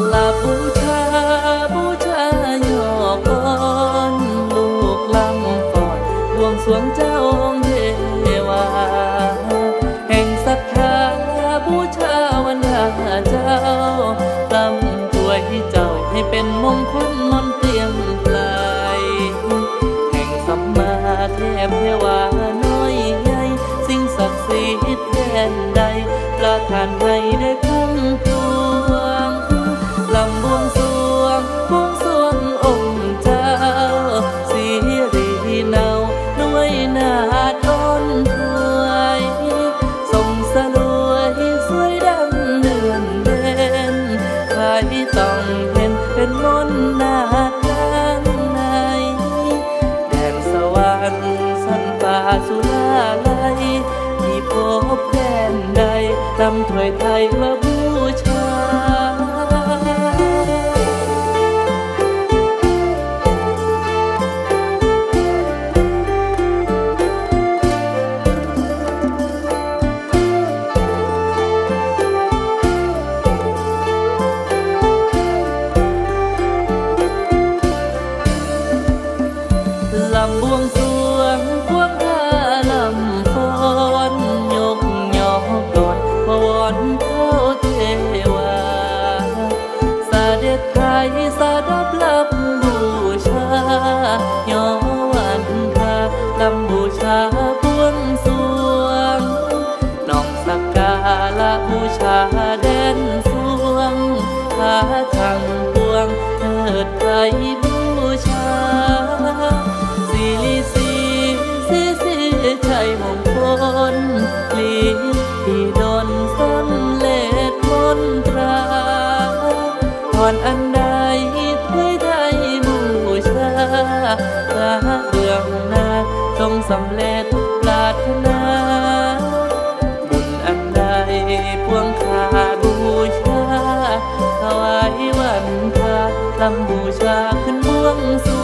love สวรรค์สันฟ้าสุราลัยที่พบแดนใดตำถวยไทยมาบูชา ลำบวงส สาดับลำบูชาย่อวันทาลำบูชาพวงสวงน้องสักการะบูชาแดนสวงพาทางพวงเถิดไทยบูชาสีสีสีสีชัยมงคลลีที่ดนสำเร็จมนตราพรอันำเร็จปรารถนาบุญอันใดพวงคาบูชาถวายวันพาลำบูชาขึ้นบวงสู